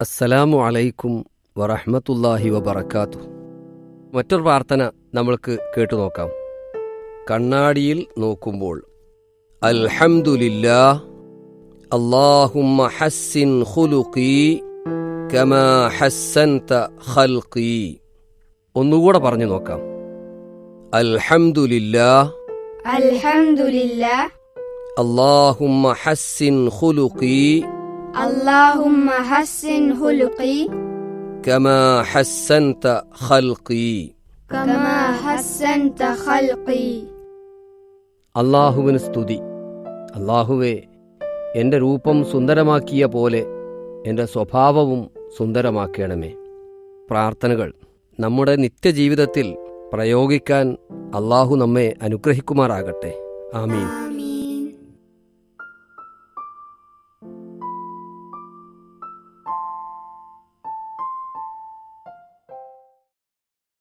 അസ്സലാമു അലൈക്കും വറഹമത്തല്ലാഹി വബർക്കാത്തു മറ്റൊരു പ്രാർത്ഥന നമ്മൾക്ക് കേട്ടു നോക്കാം. കണ്ണാടിയിൽ നോക്കുമ്പോൾ അൽഹംദുലില്ലാ അല്ലാഹുമ്മ ഹസ്സിൻ ഖുലുഖി കമാ ഹസ്സൻത ഖൽഖി. ഒന്നുകൂടെ പറഞ്ഞു നോക്കാം. അൽഹംദുലില്ലാ അൽഹംദുലില്ലാ അല്ലാഹുമ്മ ഹസ്സിൻ ഖുലുഖി اللهم حسن خلقي كما حسنت خلقي كما حسنت خلقي അള്ളാഹുവിന് സ്തുതി അള്ളാഹുവെ എൻ്റെ രൂപം സുന്ദരമാക്കിയ പോലെ എൻ്റെ സ്വഭാവവും സുന്ദരമാക്കണമേ പ്രാർത്ഥനകൾ നമ്മുടെ നിത്യജീവിതത്തിൽ പ്രയോഗിക്കാൻ അള്ളാഹു നമ്മെ അനുഗ്രഹിക്കുമാറാകട്ടെ ആമീൻ